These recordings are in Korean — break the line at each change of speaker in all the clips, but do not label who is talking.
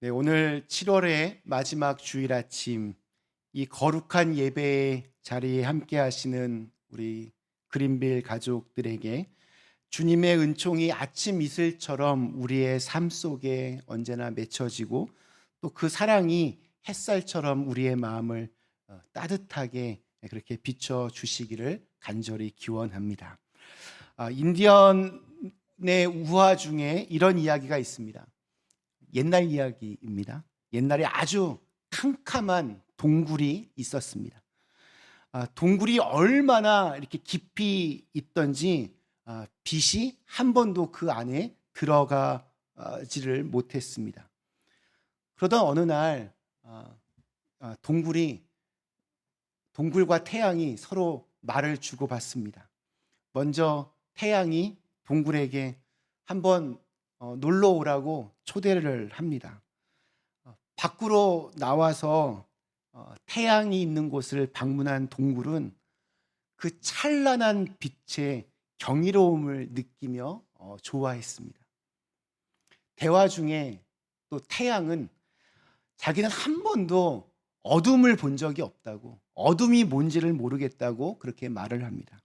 네, 오늘 7월의 마지막 주일 아침 이 거룩한 예배의 자리에 함께 하시는 우리 그린빌 가족들에게 주님의 은총이 아침 이슬처럼 우리의 삶 속에 언제나 맺혀지고 또 그 사랑이 햇살처럼 우리의 마음을 어, 따뜻하게 그렇게 비춰 주시기를 간절히 기원합니다. 아, 인디언의 우화 중에 이런 이야기가 있습니다. 옛날 이야기입니다. 옛날에 아주 캄캄한 동굴이 있었습니다. 아, 동굴이 얼마나 이렇게 깊이 있던지 아, 빛이 한 번도 그 안에 들어가지를 못했습니다. 그러던 어느 날 아, 아, 동굴이 동굴과 태양이 서로 말을 주고받습니다. 먼저 태양이 동굴에게 한번 어, 놀러 오라고 초대를 합니다. 어, 밖으로 나와서 어, 태양이 있는 곳을 방문한 동굴은 그 찬란한 빛의 경이로움을 느끼며 어, 좋아했습니다. 대화 중에 또 태양은 자기는 한 번도 어둠을 본 적이 없다고, 어둠이 뭔지를 모르겠다고 그렇게 말을 합니다.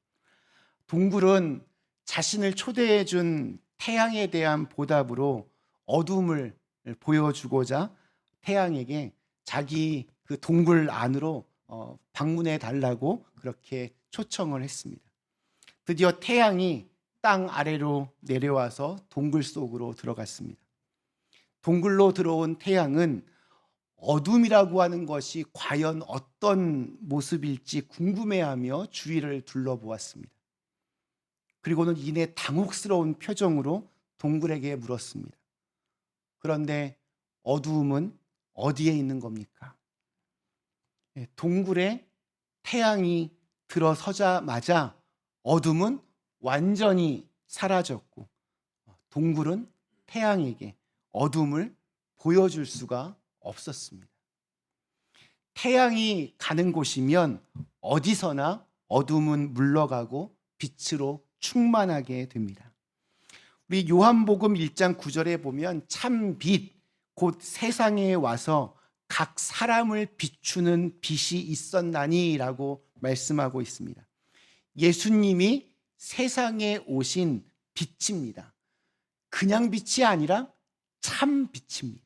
동굴은 자신을 초대해 준 태양에 대한 보답으로 어둠을 보여주고자 태양에게 자기 그 동굴 안으로 어, 방문해 달라고 그렇게 초청을 했습니다. 드디어 태양이 땅 아래로 내려와서 동굴 속으로 들어갔습니다. 동굴로 들어온 태양은 어둠이라고 하는 것이 과연 어떤 모습일지 궁금해하며 주위를 둘러보았습니다. 그리고는 이내 당혹스러운 표정으로 동굴에게 물었습니다. 그런데 어두움은 어디에 있는 겁니까? 예, 동굴에 태양이 들어서자마자 어둠은 완전히 사라졌고 동굴은 태양에게 어둠을 보여줄 수가 없었습니다. 태양이 가는 곳이면 어디서나 어둠은 물러가고 빛으로 충만하게 됩니다. 우리 요한복음 1장 9절에 보면 참 빛, 곧 세상에 와서 각 사람을 비추는 빛이 있었나니 라고 말씀하고 있습니다. 예수님이 세상에 오신 빛입니다. 그냥 빛이 아니라 참 빛입니다.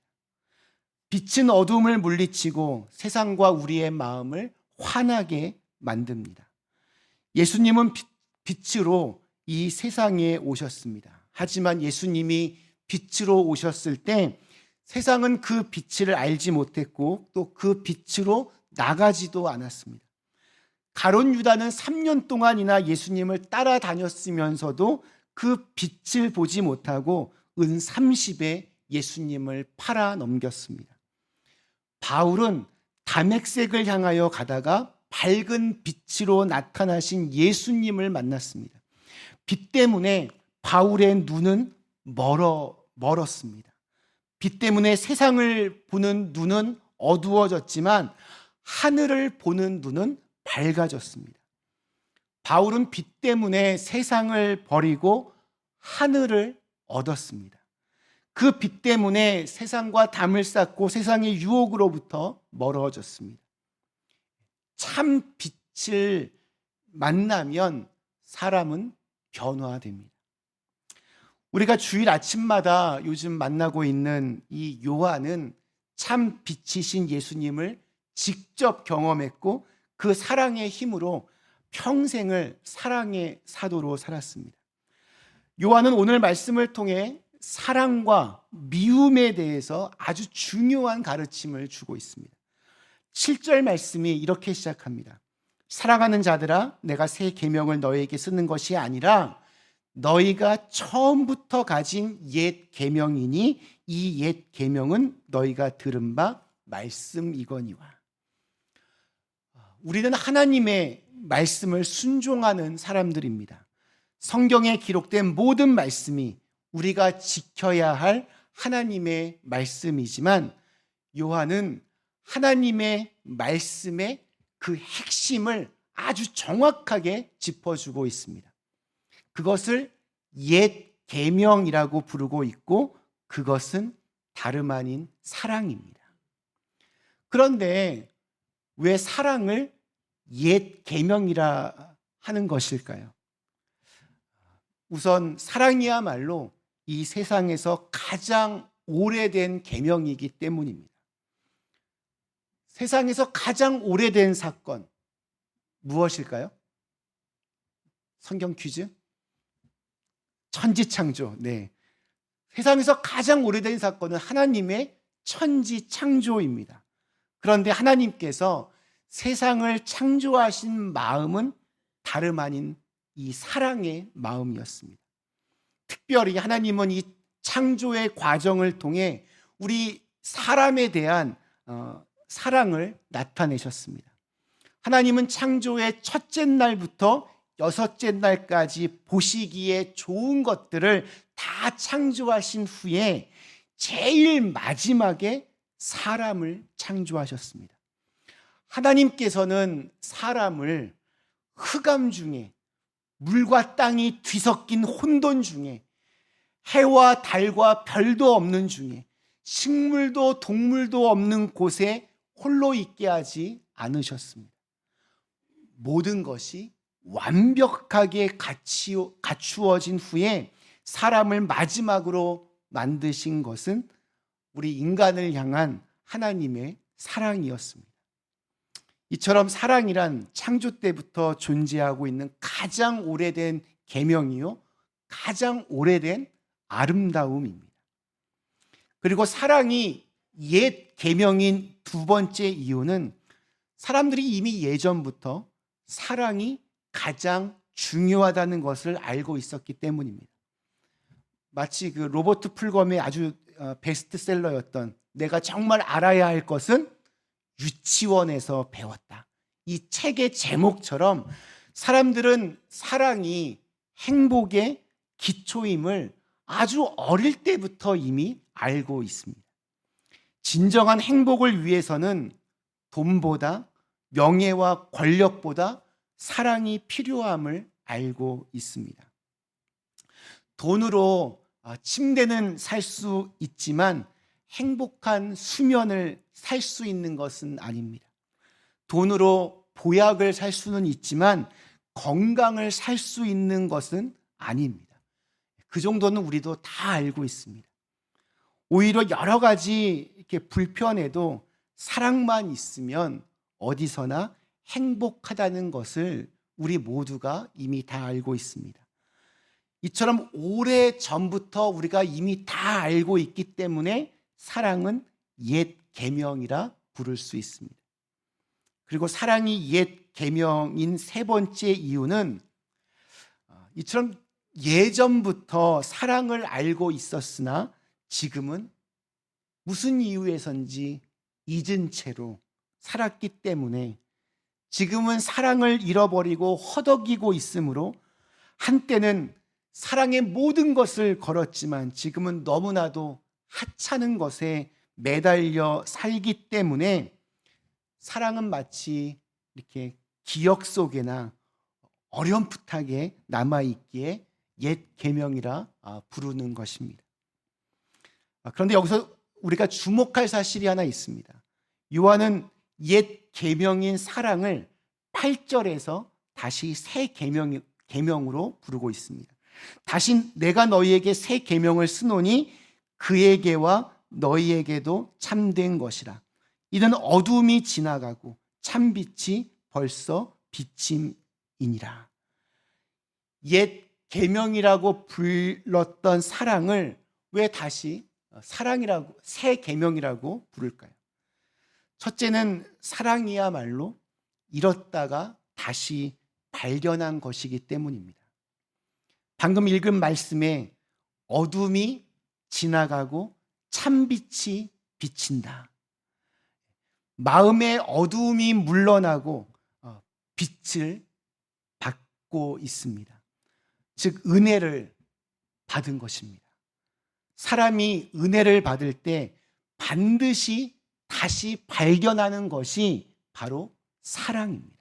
빛은 어둠을 물리치고 세상과 우리의 마음을 환하게 만듭니다. 예수님은 빛으로 이 세상에 오셨습니다. 하지만 예수님이 빛으로 오셨을 때 세상은 그 빛을 알지 못했고 또 그 빛으로 나가지도 않았습니다. 가론 유다는 3년 동안이나 예수님을 따라다녔으면서도 그 빛을 보지 못하고 은 30에 예수님을 팔아 넘겼습니다. 바울은 담액색을 향하여 가다가 밝은 빛으로 나타나신 예수님을 만났습니다. 빛 때문에 바울의 눈은 멀어 멀었습니다. 빛 때문에 세상을 보는 눈은 어두워졌지만 하늘을 보는 눈은 밝아졌습니다. 바울은 빛 때문에 세상을 버리고 하늘을 얻었습니다. 그 빛 때문에 세상과 담을 쌓고 세상의 유혹으로부터 멀어졌습니다. 참 빛을 만나면 사람은 변화됩니다. 우리가 주일 아침마다 요즘 만나고 있는 이 요한은 참 빛이신 예수님을 직접 경험했고 그 사랑의 힘으로 평생을 사랑의 사도로 살았습니다. 요한은 오늘 말씀을 통해 사랑과 미움에 대해서 아주 중요한 가르침을 주고 있습니다. 7절 말씀이 이렇게 시작합니다. 사랑하는 자들아 내가 새 계명을 너희에게 쓰는 것이 아니라 너희가 처음부터 가진 옛 계명이니 이 옛 계명은 너희가 들은 바 말씀이거니와 우리는 하나님의 말씀을 순종하는 사람들입니다. 성경에 기록된 모든 말씀이 우리가 지켜야 할 하나님의 말씀이지만 요한은 하나님의 말씀의 그 핵심을 아주 정확하게 짚어주고 있습니다. 그것을 옛 계명이라고 부르고 있고 그것은 다름 아닌 사랑입니다. 그런데 왜 사랑을 옛 계명이라 하는 것일까요? 우선 사랑이야말로 이 세상에서 가장 오래된 계명이기 때문입니다. 세상에서 가장 오래된 사건 무엇일까요? 성경 퀴즈? 천지창조. 네. 세상에서 가장 오래된 사건은 하나님의 천지창조입니다. 그런데 하나님께서 세상을 창조하신 마음은 다름 아닌 이 사랑의 마음이었습니다. 특별히 하나님은 이 창조의 과정을 통해 우리 사람에 대한 어, 사랑을 나타내셨습니다. 하나님은 창조의 첫째 날부터 여섯째 날까지 보시기에 좋은 것들을 다 창조하신 후에 제일 마지막에 사람을 창조하셨습니다. 하나님께서는 사람을 흑암 중에 물과 땅이 뒤섞인 혼돈 중에 해와 달과 별도 없는 중에 식물도 동물도 없는 곳에 홀로 있게 하지 않으셨습니다. 모든 것이 완벽하게 갖추 어진 후에 사람을 마지막으로 만드신 것은 우리 인간을 향한 하나님의 사랑이었습니다. 이처럼 사랑이란 창조 때부터 존재하고 있는 가장 오래된 계명이요 가장 오래된 아름다움입니다. 그리고 사랑이 옛 계명인 두 번째 이유는 사람들이 이미 예전부터 사랑이 가장 중요하다는 것을 알고 있었기 때문입니다. 마치 그 로버트 풀검의 아주 어, 베스트셀러였던 내가 정말 알아야 할 것은 유치원에서 배웠다. 이 책의 제목처럼 사람들은 사랑이 행복의 기초임을 아주 어릴 때부터 이미 알고 있습니다. 진정한 행복을 위해서는 돈보다 명예와 권력보다 사랑이 필요함을 알고 있습니다. 돈으로 아, 침대는 살 수 있지만 행복한 수면을 살 수 있는 것은 아닙니다. 돈으로 보약을 살 수는 있지만 건강을 살 수 있는 것은 아닙니다. 그 정도는 우리도 다 알고 있습니다. 오히려 여러 가지 이렇게 불편해도 사랑만 있으면 어디서나 행복하다는 것을 우리 모두가 이미 다 알고 있습니다. 이처럼 오래 전부터 우리가 이미 다 알고 있기 때문에 사랑은 옛 계명이라 부를 수 있습니다. 그리고 사랑이 옛 계명인 세 번째 이유는 어, 이처럼 예전부터 사랑을 알고 있었으나 지금은 무슨 이유에선지 잊은 채로 살았기 때문에 지금은 사랑을 잃어버리고 허덕이고 있으므로 한때는 사랑의 모든 것을 걸었지만 지금은 너무나도 하찮은 것에 매달려 살기 때문에 사랑은 마치 이렇게 기억 속에나 어렴풋하게 남아있기에 옛 계명이라 아, 부르는 것입니다. 아, 그런데 여기서 우리가 주목할 사실이 하나 있습니다. 요한은 옛 계명인 사랑을 8절에서 다시 새 계명 계명으로 부르고 있습니다. 다시 내가 너희에게 새 계명을 쓰노니 그에게와 너희에게도 참된 것이라. 이는 어둠이 지나가고 참 빛이 벌써 비침이니라. 옛 계명이라고 불렀던 사랑을 왜 다시 사랑이라고 새 계명이라고 부를까요? 첫째는 사랑이야말로 잃었다가 다시 발견한 것이기 때문입니다. 방금 읽은 말씀에 어둠이 지나가고 참빛이 비친다. 마음의 어두움이 물러나고 어, 빛을 받고 있습니다. 즉, 은혜를 받은 것입니다. 사람이 은혜를 받을 때 반드시 다시 발견하는 것이 바로 사랑입니다.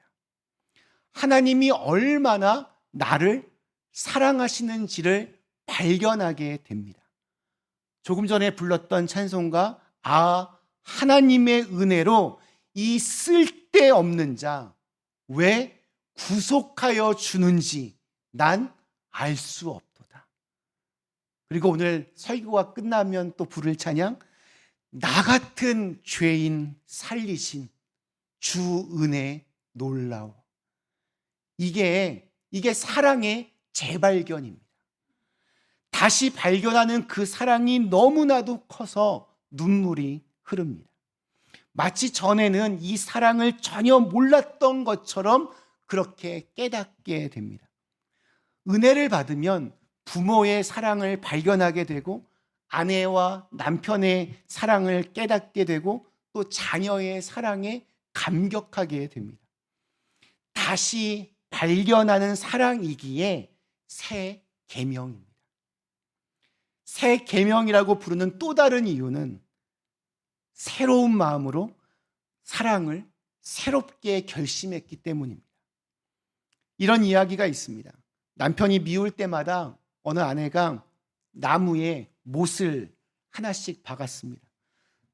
하나님이 얼마나 나를 사랑하시는지를 발견하게 됩니다. 조금 전에 불렀던 찬송가 아 하나님의 은혜로 이 쓸데없는 자 왜 구속하여 주는지 난 알 수 없도다. 그리고 오늘 설교가 끝나면 또 부를 찬양 나 같은 죄인 살리신 주 은혜 놀라워. 이게 이게 사랑의 재발견입니다. 다시 발견하는 그 사랑이 너무나도 커서 눈물이 흐릅니다. 마치 전에는 이 사랑을 전혀 몰랐던 것처럼 그렇게 깨닫게 됩니다. 은혜를 받으면 부모의 사랑을 발견하게 되고 아내와 남편의 사랑을 깨닫게 되고 또 자녀의 사랑에 감격하게 됩니다. 다시 발견하는 사랑이기에 새 계명입니다. 새 계명이라고 부르는 또 다른 이유는 새로운 마음으로 사랑을 새롭게 결심했기 때문입니다. 이런 이야기가 있습니다. 남편이 미울 때마다 어느 아내가 나무에 못을 하나씩 박았습니다.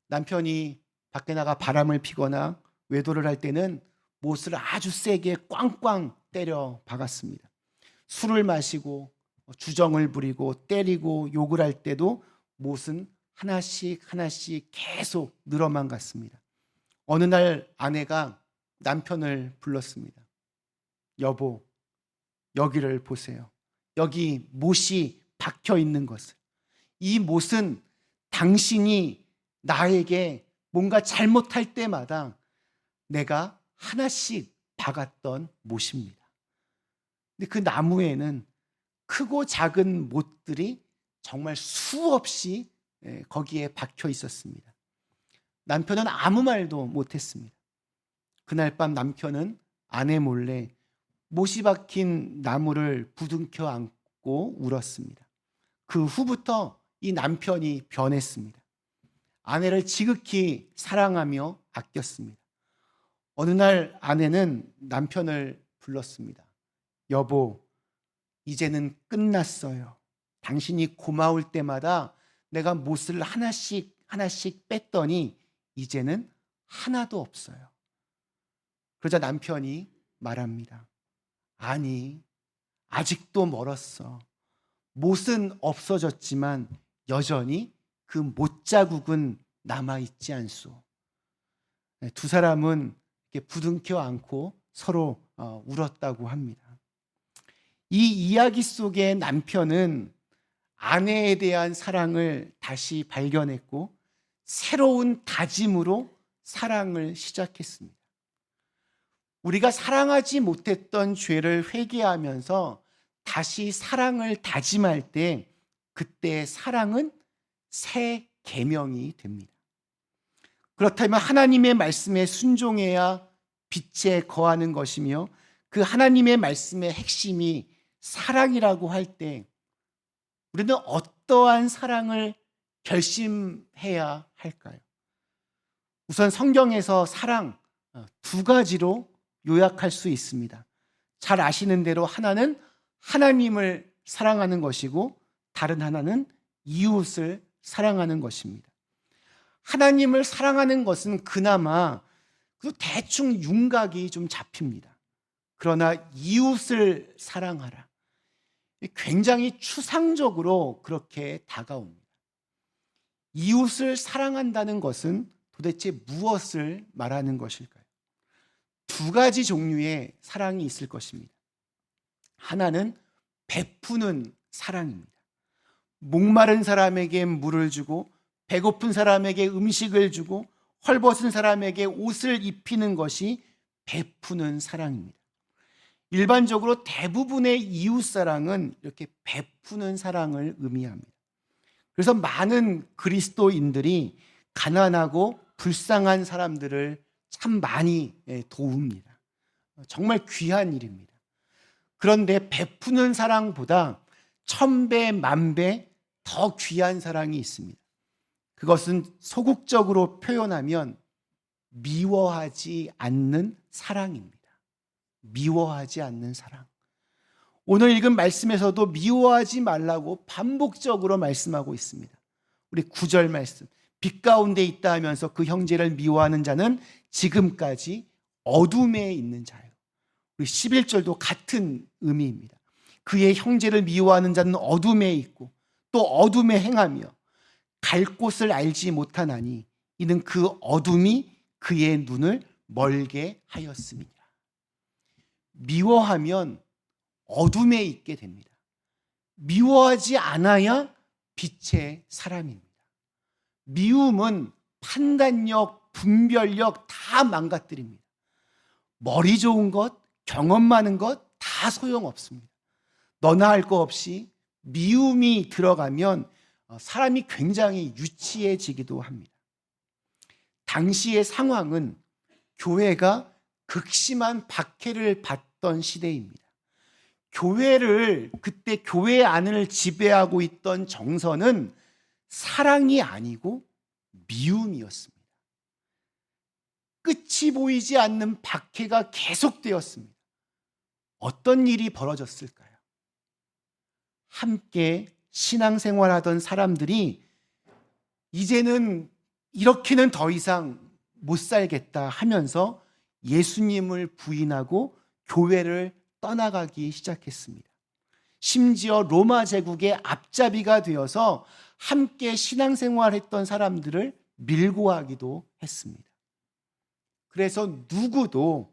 남편이 밖에 나가 바람을 피거나 외도를 할 때는 못을 아주 세게 꽝꽝 때려 박았습니다. 술을 마시고 주정을 부리고 때리고 욕을 할 때도 못은 하나씩 하나씩 계속 늘어만 갔습니다. 어느 날 아내가 남편을 불렀습니다. 여보, 여기를 보세요. 여기 못이 박혀 있는 것을. 이 못은 당신이 나에게 뭔가 잘못할 때마다 내가 하나씩 박았던 못입니다. 근데 그 나무에는 크고 작은 못들이 정말 수없이 예, 거기에 박혀 있었습니다. 남편은 아무 말도 못했습니다. 그날 밤 남편은 아내 몰래 못이 박힌 나무를 부둥켜 안고 울었습니다. 그 후부터 이 남편이 변했습니다. 아내를 지극히 사랑하며 아꼈습니다. 어느 날 아내는 남편을 불렀습니다. 여보, 이제는 끝났어요. 당신이 고마울 때마다 내가 못을 하나씩 하나씩 뺐더니 이제는 하나도 없어요. 그러자 남편이 말합니다. 아니, 아직도 멀었어. 못은 없어졌지만 여전히 그 못자국은 남아있지 않소. 네, 두 사람은 부둥켜 안고 서로 어, 울었다고 합니다. 이 이야기 속의 남편은 아내에 대한 사랑을 다시 발견했고 새로운 다짐으로 사랑을 시작했습니다. 우리가 사랑하지 못했던 죄를 회개하면서 다시 사랑을 다짐할 때 그때 사랑은 새 계명이 됩니다. 그렇다면 하나님의 말씀에 순종해야 빛에 거하는 것이며 그 하나님의 말씀의 핵심이 사랑이라고 할 때 우리는 어떠한 사랑을 결심해야 할까요? 우선 성경에서 사랑 어, 두 가지로 요약할 수 있습니다. 잘 아시는 대로 하나는 하나님을 사랑하는 것이고 다른 하나는 이웃을 사랑하는 것입니다. 하나님을 사랑하는 것은 그나마 그 대충 윤곽이 좀 잡힙니다. 그러나 이웃을 사랑하라. 굉장히 추상적으로 그렇게 다가옵니다. 이웃을 사랑한다는 것은 도대체 무엇을 말하는 것일까요? 두 가지 종류의 사랑이 있을 것입니다. 하나는 베푸는 사랑입니다. 목마른 사람에게 물을 주고 배고픈 사람에게 음식을 주고 헐벗은 사람에게 옷을 입히는 것이 베푸는 사랑입니다. 일반적으로 대부분의 이웃 사랑은 이렇게 베푸는 사랑을 의미합니다. 그래서 많은 그리스도인들이 가난하고 불쌍한 사람들을 참 많이 예, 도웁니다. 정말 귀한 일입니다. 그런데 베푸는 사랑보다 천배, 만배 더 귀한 사랑이 있습니다. 그것은 소극적으로 표현하면 미워하지 않는 사랑입니다. 미워하지 않는 사랑. 오늘 읽은 말씀에서도 미워하지 말라고 반복적으로 말씀하고 있습니다. 우리 구절 말씀. 빛 가운데 있다 하면서 그 형제를 미워하는 자는 지금까지 어둠에 있는 자요. 우리 11절도 같은 의미입니다. 그의 형제를 미워하는 자는 어둠에 있고 또 어둠에 행하며 갈 곳을 알지 못하나니 이는 그 어둠이 그의 눈을 멀게 하였습니다. 미워하면 어둠에 있게 됩니다. 미워하지 않아야 빛의 사람입니다. 미움은 판단력, 분별력 다 망가뜨립니다. 머리 좋은 것, 경험 많은 것 다 소용없습니다. 너나 할 거 없이 미움이 들어가면 어, 사람이 굉장히 유치해지기도 합니다. 당시의 상황은 교회가 극심한 박해를 받던 시대입니다. 교회를 그때 교회 안을 지배하고 있던 정서는 사랑이 아니고 미움이었습니다. 끝이 보이지 않는 박해가 계속되었습니다. 어떤 일이 벌어졌을까요? 함께 신앙생활하던 사람들이 이제는 이렇게는 더 이상 못 살겠다 하면서 예수님을 부인하고 교회를 떠나가기 시작했습니다. 심지어 로마 제국의 앞잡이가 되어서 함께 신앙생활했던 사람들을 밀고 하기도 했습니다. 그래서 누구도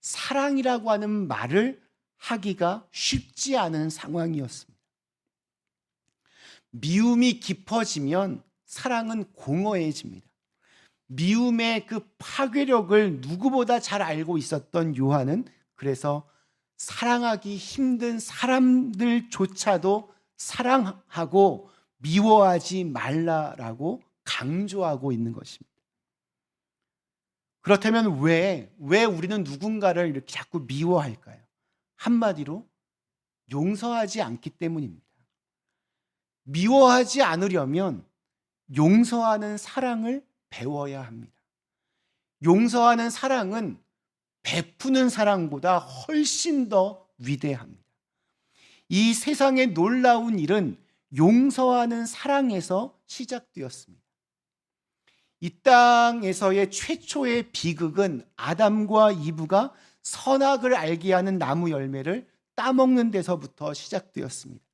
사랑이라고 하는 말을 하기가 쉽지 않은 상황이었습니다. 미움이 깊어지면 사랑은 공허해집니다. 미움의 그 파괴력을 누구보다 잘 알고 있었던 요한은 그래서 사랑하기 힘든 사람들조차도 사랑하고 미워하지 말라라고 강조하고 있는 것입니다. 그렇다면 왜, 왜 우리는 누군가를 이렇게 자꾸 미워할까요? 한마디로 용서하지 않기 때문입니다. 미워하지 않으려면 용서하는 사랑을 배워야 합니다. 용서하는 사랑은 베푸는 사랑보다 훨씬 더 위대합니다. 이 세상의 놀라운 일은 용서하는 사랑에서 시작되었습니다. 이 땅에서의 최초의 비극은 아담과 이브가 선악을 알게 하는 나무 열매를 따먹는 데서부터 시작되었습니다.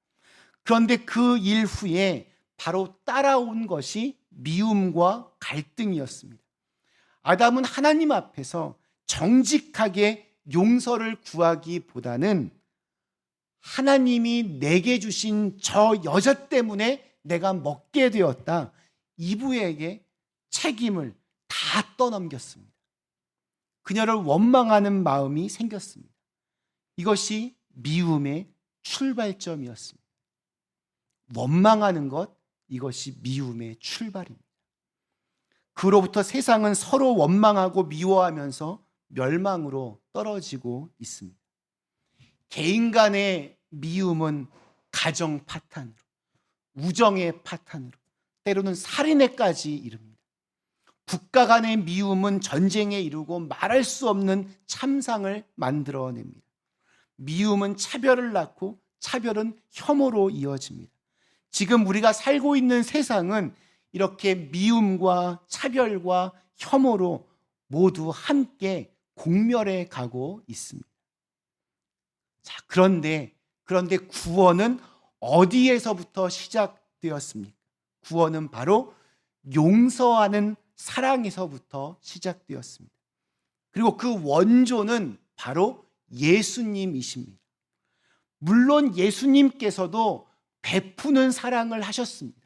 그런데 그 일 후에 바로 따라온 것이 미움과 갈등이었습니다. 아담은 하나님 앞에서 정직하게 용서를 구하기보다는 하나님이 내게 주신 저 여자 때문에 내가 먹게 되었다. 이브에게 책임을 다 떠넘겼습니다. 그녀를 원망하는 마음이 생겼습니다. 이것이 미움의 출발점이었습니다. 원망하는 것, 이것이 미움의 출발입니다. 그로부터 세상은 서로 원망하고 미워하면서 멸망으로 떨어지고 있습니다. 개인 간의 미움은 가정 파탄으로, 우정의 파탄으로, 때로는 살인에까지 이릅니다. 국가 간의 미움은 전쟁에 이르고 말할 수 없는 참상을 만들어냅니다. 미움은 차별을 낳고 차별은 혐오로 이어집니다. 지금 우리가 살고 있는 세상은 이렇게 미움과 차별과 혐오로 모두 함께 공멸해 가고 있습니다. 자, 그런데, 그런데 구원은 어디에서부터 시작되었습니까? 구원은 바로 용서하는 사랑에서부터 시작되었습니다. 그리고 그 원조는 바로 예수님이십니다. 물론 예수님께서도 베푸는 사랑을 하셨습니다.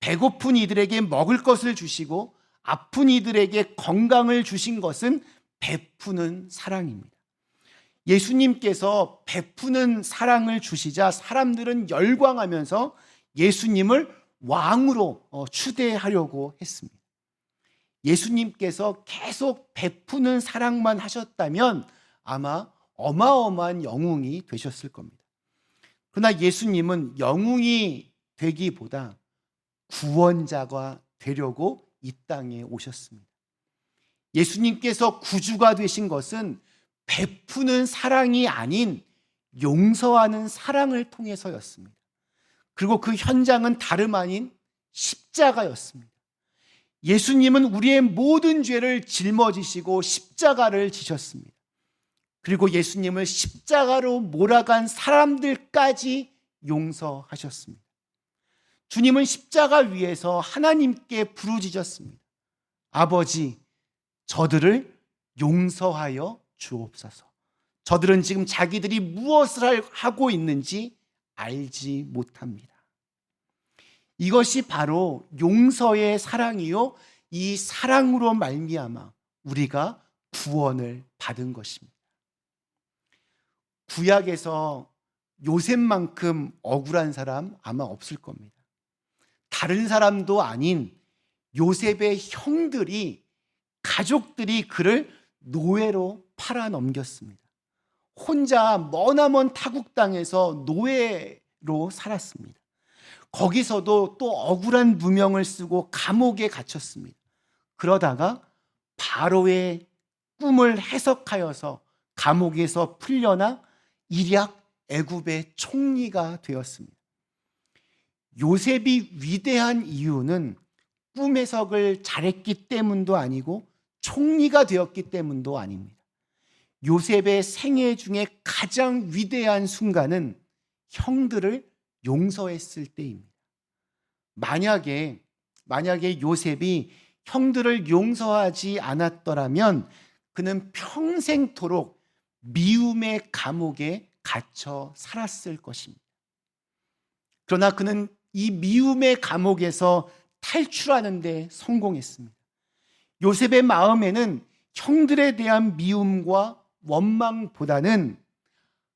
배고픈 이들에게 먹을 것을 주시고 아픈 이들에게 건강을 주신 것은 베푸는 사랑입니다. 예수님께서 베푸는 사랑을 주시자 사람들은 열광하면서 예수님을 왕으로 어, 추대하려고 했습니다. 예수님께서 계속 베푸는 사랑만 하셨다면 아마 어마어마한 영웅이 되셨을 겁니다. 그러나 예수님은 영웅이 되기보다 구원자가 되려고 이 땅에 오셨습니다. 예수님께서 구주가 되신 것은 베푸는 사랑이 아닌 용서하는 사랑을 통해서였습니다. 그리고 그 현장은 다름 아닌 십자가였습니다. 예수님은 우리의 모든 죄를 짊어지시고 십자가를 지셨습니다. 그리고 예수님을 십자가로 몰아간 사람들까지 용서하셨습니다. 주님은 십자가 위에서 하나님께 부르짖었습니다. 아버지, 저들을 용서하여 주옵소서. 저들은 지금 자기들이 무엇을 하고 있는지 알지 못합니다. 이것이 바로 용서의 사랑이요 이 사랑으로 말미암아 우리가 구원을 받은 것입니다. 구약에서 요셉만큼 억울한 사람 아마 없을 겁니다. 다른 사람도 아닌 요셉의 형들이 가족들이 그를 노예로 팔아 넘겼습니다. 혼자 머나먼 타국 땅에서 노예로 살았습니다. 거기서도 또 억울한 누명을 쓰고 감옥에 갇혔습니다. 그러다가 바로의 꿈을 해석하여서 감옥에서 풀려나 일약 애굽의 총리가 되었습니다. 요셉이 위대한 이유는 꿈 해석을 잘했기 때문도 아니고 총리가 되었기 때문도 아닙니다. 요셉의 생애 중에 가장 위대한 순간은 형들을 용서했을 때입니다. 만약에 만약에 요셉이 형들을 용서하지 않았더라면 그는 평생토록 미움의 감옥에 갇혀 살았을 것입니다. 그러나 그는 이 미움의 감옥에서 탈출하는 데 성공했습니다. 요셉의 마음에는 형들에 대한 미움과 원망보다는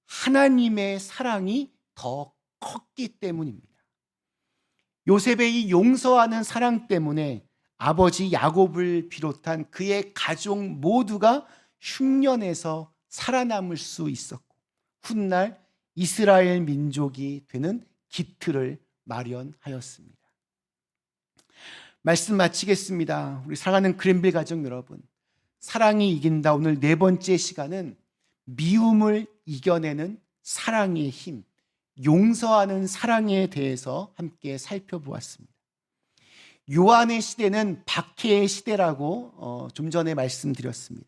하나님의 사랑이 더 컸기 때문입니다. 요셉의 이 용서하는 사랑 때문에 아버지 야곱을 비롯한 그의 가족 모두가 흉년에서 살아남을 수 있었고 훗날 이스라엘 민족이 되는 기틀을 마련하였습니다. 말씀 마치겠습니다. 우리 사랑하는 그랜빌 가족 여러분. 사랑이 이긴다. 오늘 네 번째 시간은 미움을 이겨내는 사랑의 힘, 용서하는 사랑에 대해서 함께 살펴보았습니다. 요한의 시대는 박해의 시대라고 어, 좀 전에 말씀드렸습니다.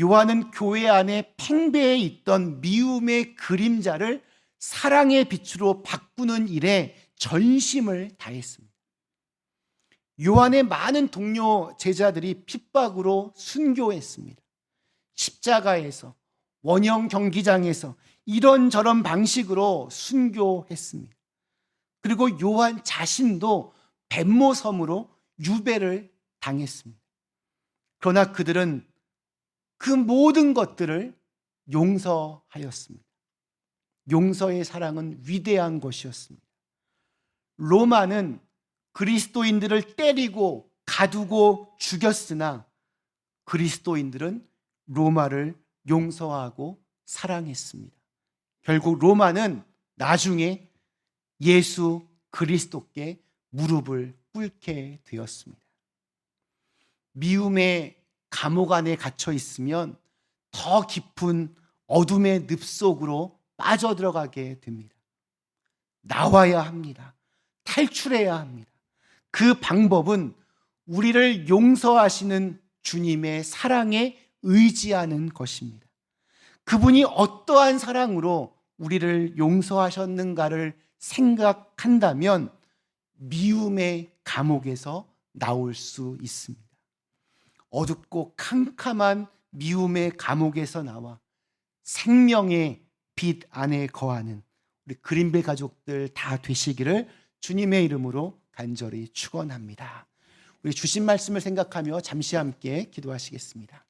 요한은 교회 안에 팽배해 있던 미움의 그림자를 사랑의 빛으로 바꾸는 일에 전심을 다했습니다. 요한의 많은 동료 제자들이 핍박으로 순교했습니다. 십자가에서 원형 경기장에서 이런저런 방식으로 순교했습니다. 그리고 요한 자신도 뱀모 섬으로 유배를 당했습니다. 그러나 그들은 그 모든 것들을 용서하였습니다. 용서의 사랑은 위대한 것이었습니다. 로마는 그리스도인들을 때리고 가두고 죽였으나 그리스도인들은 로마를 용서하고 사랑했습니다. 결국 로마는 나중에 예수 그리스도께 무릎을 꿇게 되었습니다. 미움의 감옥 안에 갇혀 있으면 더 깊은 어둠의 늪 속으로 빠져들어가게 됩니다. 나와야 합니다. 탈출해야 합니다. 그 방법은 우리를 용서하시는 주님의 사랑에 의지하는 것입니다. 그분이 어떠한 사랑으로 우리를 용서하셨는가를 생각한다면 미움의 감옥에서 나올 수 있습니다. 어둡고 캄캄한 미움의 감옥에서 나와 생명의 빛 안에 거하는 우리 그린벨 가족들 다 되시기를 주님의 이름으로 간절히 축원합니다. 우리 주신 말씀을 생각하며 잠시 함께 기도하시겠습니다.